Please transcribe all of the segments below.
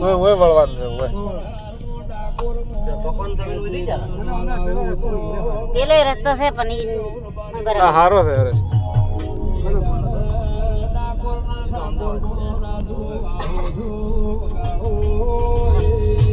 ઓય ઓય વળવાનું છે ઓય. પેલો રસ્તો છે પણ હારો છે રસ્તો.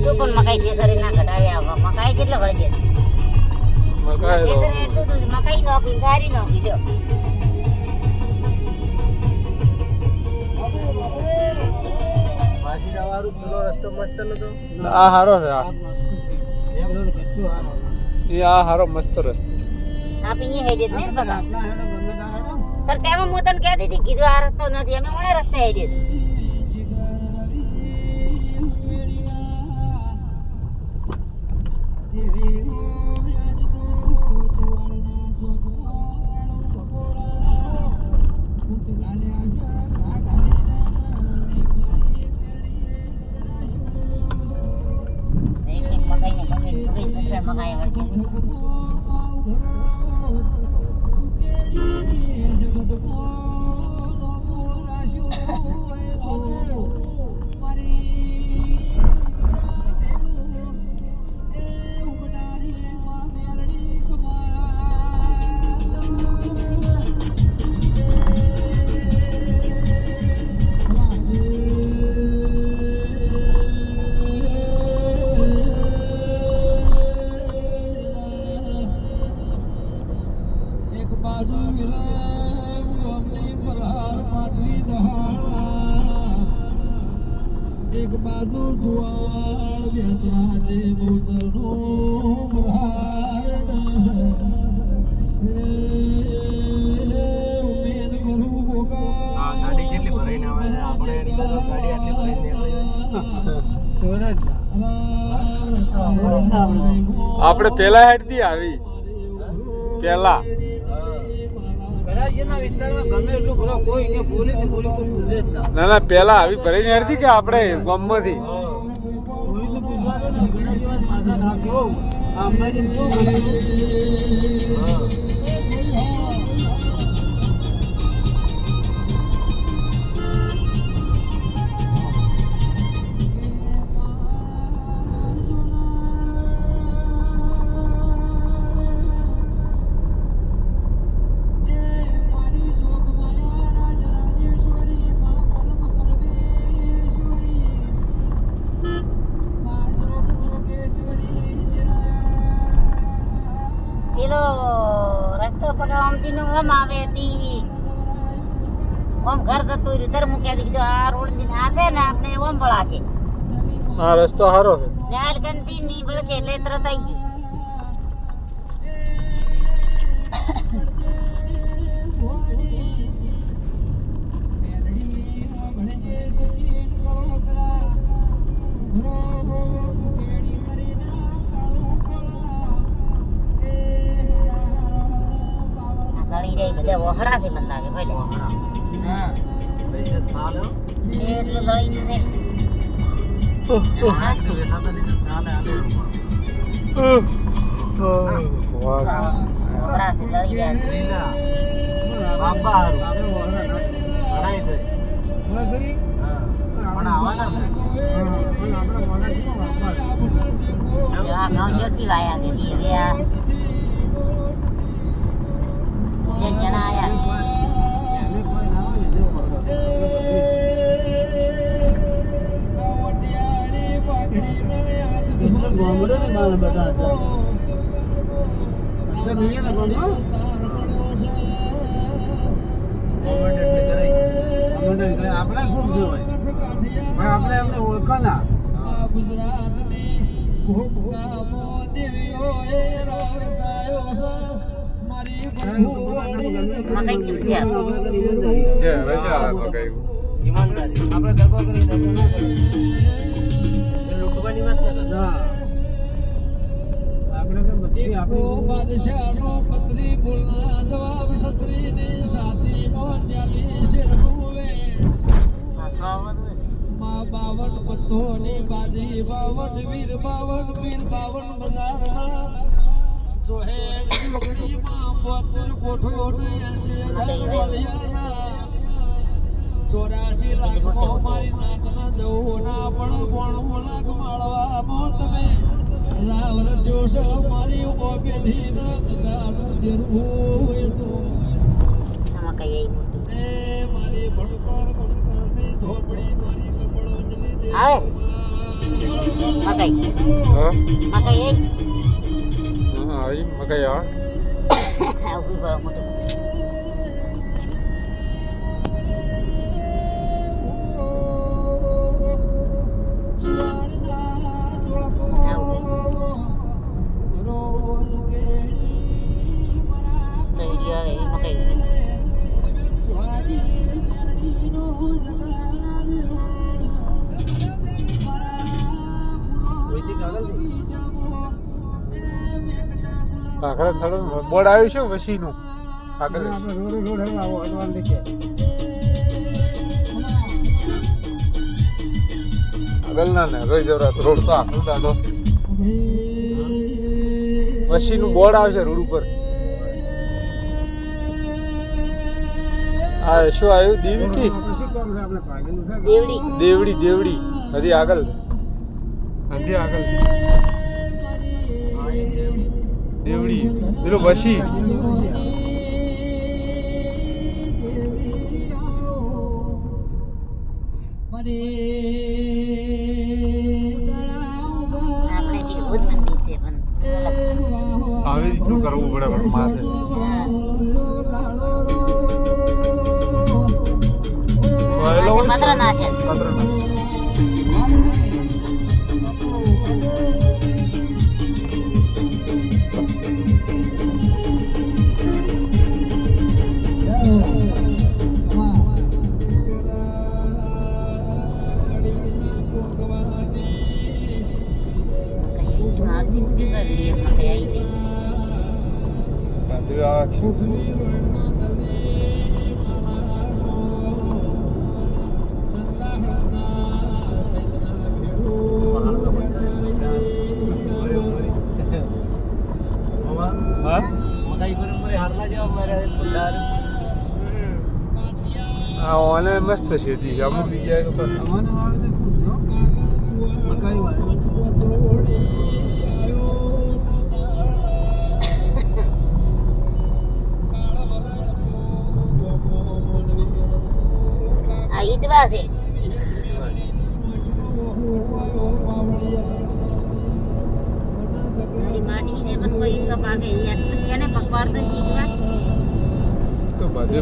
શું પણ મકાઈ છે ઘરે ના કઢાવ્યા મકાઈ કેટલો વળગે છે? મકાઈ નો ખેતરે એટલું તો મકાઈ નોખી ધારી નોખી જો જવાનું પેલો રસ્તો મસ્ત નતો આ હારો છે આ. હારો એ આ હારો મસ્ત રસ્તો. આપી નહીં બગા પણ તેમાં હું તને કહેતી હતી કીધું આ રસ્તો નથી અમે ઓય રસ્તે મકાઈ ને મકાઈ મકાઈ મકાઈ એક બાજુ જુવાળ બેસવા જે બહુચરનું ઉમેદ ભરું ગોગા ગાડી કેટલી ભરાઈને આવે આપણે ગાડી આટલી ભરાઈને આપણે પેલા હેડથી આવી. પેલા. ને. ના પેલા આવી ભરીને હેડથી કે આપણે ગામમાંથી? બોલી રસ્તો પકડ આમથી નું ઓમ આવે હતી ઓમ ઘર થતું રહ્યું તર મૂક્યા દીધું. આ રોડથી આ છે ને આપણે ઓમ ભળાશે આ રસ્તો સારો છે. જાહેર કંથી ની ભળશે એટલે તરત આવી ગયું. ગળી થી મને લાગે ભલે હા એટલું ગળી ને વેસાતા લીધે સાલ આલે આપણે ખૂબ જોવાય પણ આપણે એમને ઓળખાના મારી દગો કરી દગો ના એ વાત ના એકો બાદશાહનો પત્રી બોલના જવાબ સત્રીની સાતી ચાલીસ રઘુવે મા બાવન પત્તોની બાજી બાવન વીર બાવન વીર બાવન બજારમાં જોહેડ જોગણીમાં બોતેર કોઠો એસી ચોરાશી લાખમાં મારી નાતના જવું ના પણ પોણું લાખ લાવર જોશ મારી ઓ પેઢી ના ગાનું દેરું એ તો મારી ભણકર ભણકરની ઝોપડી મારી કપડવંજની દે મકાઈ હા મકાઈ હા આવી મકાઈ આ આવું બરો આગળથી થોડું બોર્ડ આવ્યું છે વસીનું. આપણે રોડ રોડ આવો અડવાન દેખીએ ને રોઈ જવરાત રોડ તો આખો દાડો વસીનું બોર્ડ આવશે રોડ ઉપર. આ શું આવ્યું? દેવડી. દેવડી દેવડી. હજી આગળ. હજી આગળ દેવડી. પેલું વસી આવી રીતનું કરવું પડે પણ માથે. માત્ર ના? છે મસ્ત દી અમુક જગ્યાએ તો આ ઈટવા છે.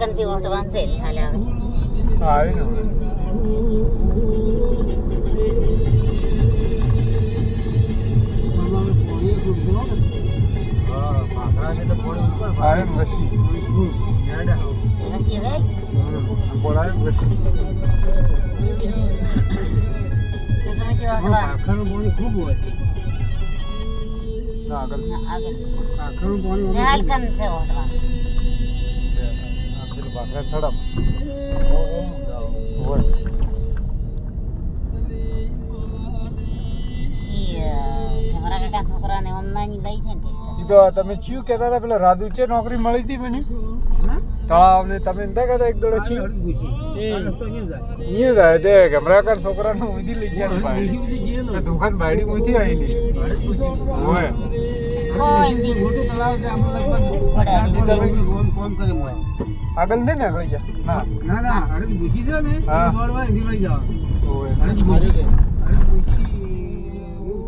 કંતી ઓટ વાંધે ચાલે આવે આવી ને. હવે. આમાં પાણી છૂટજો હા ભાખરા છે તો પાણી ઉપર આવે ને વસી પછી હવે બોલ આવે ને વસી આખાનું પાણી ખૂબ હોય આગળ આખાનું પાણી નેહલ કંતે ઓટ વાંધે આ ભાખરા થડમ હોય છોકરાને લઈ છે ને તો તમે ચિયું કહેતા હતા પેલા છે નોકરી મળી હતી મને. તળાવ ને તમે નતા કહેતા એક દોડો ચિયું. અહીંયા જાય તે ગમરાકર છોકરાનું ઊંધી લઈ ગયા ભાઈ. દુકાન ભાડી ઊંધી આવેલી હોય મોટું તળાવ છે આમાં લગભગ ફોન ફોન કરે મોય આગળ ને આગળ ગયા ના ના ના અરે ભૂસી છે ને દોડવા એની મળી જવા અરે ભૂસી અરે ભૂસી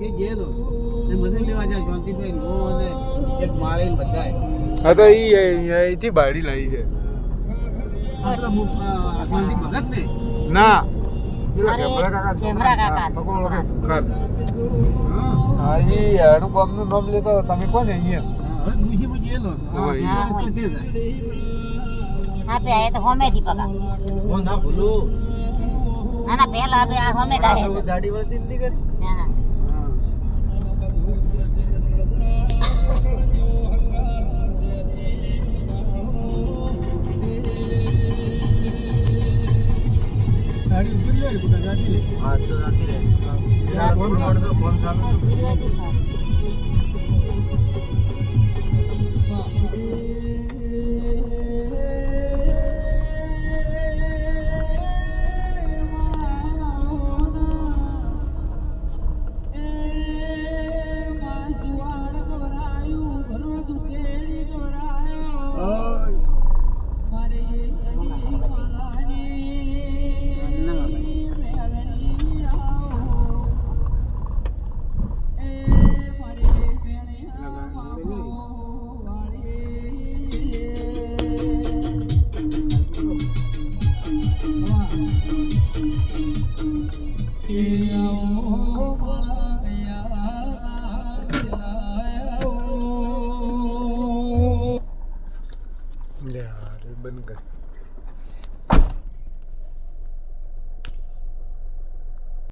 છે જેલો એ બધે લેવા જાય શાંતિભાઈ નો અને એક મારે ને હા તો ઈ અહીંથી બાળી લાવી છે. આપણા મુ- આ ગાંધી ભગત ને? ના. પેલા કેમરા કાકા. હા તો રાખી લે ફોન ચાલુ